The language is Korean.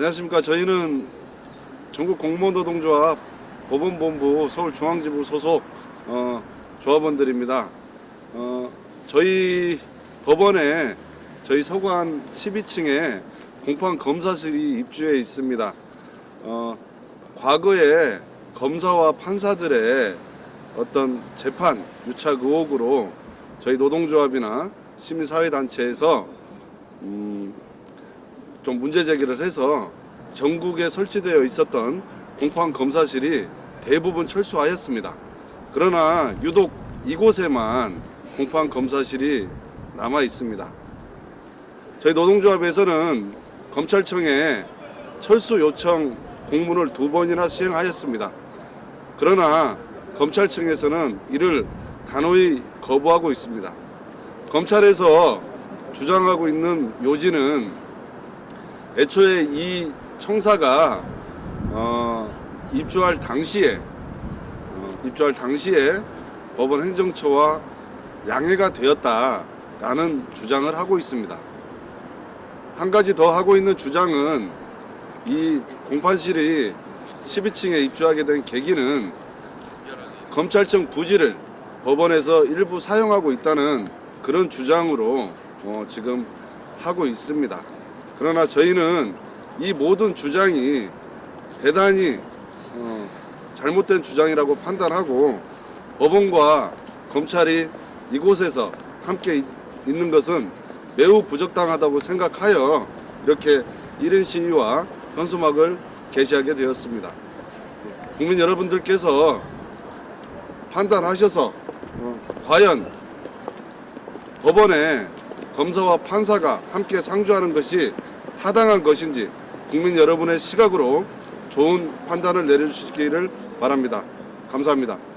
안녕하십니까. 저희는 전국 공무원 노동조합 법원본부 서울중앙지부 소속 어, 조합원들입니다. 어, 저희 법원에 저희 서관 12층에 공판 검사실이 입주해 있습니다. 어, 과거에 검사와 판사들의 어떤 재판 유착 의혹으로 저희 노동조합이나 시민사회단체에서 음, 좀 문제 제기를 해서 전국에 설치되어 있었던 공판 검사실이 대부분 철수하였습니다. 그러나 유독 이곳에만 공판 검사실이 남아 있습니다. 저희 노동조합에서는 검찰청에 철수 요청 공문을 두 번이나 시행하였습니다. 그러나 검찰청에서는 이를 단호히 거부하고 있습니다. 검찰에서 주장하고 있는 요지는 애초에 이 청사가 어, 입주할 당시에 어, 입주할 당시에 법원 행정처와 양해가 되었다라는 주장을 하고 있습니다. 한 가지 더 하고 있는 주장은 이 공판실이 12층에 입주하게 된 계기는 검찰청 부지를 법원에서 일부 사용하고 있다는 그런 주장으로 어, 지금 하고 있습니다. 그러나 저희는 이 모든 주장이 대단히 어, 잘못된 주장이라고 판단하고 법원과 검찰이 이곳에서 함께 있- 있는 것은 매우 부적당하다고 생각하여 이렇게 1인 시위와 현수막을 게시하게 되었습니다. 국민 여러분들께서 판단하셔서 어, 과연 법원에 검사와 판사가 함께 상주하는 것이 타당한 것인지 국민 여러분의 시각으로 좋은 판단을 내려주시기를 바랍니다. 감사합니다.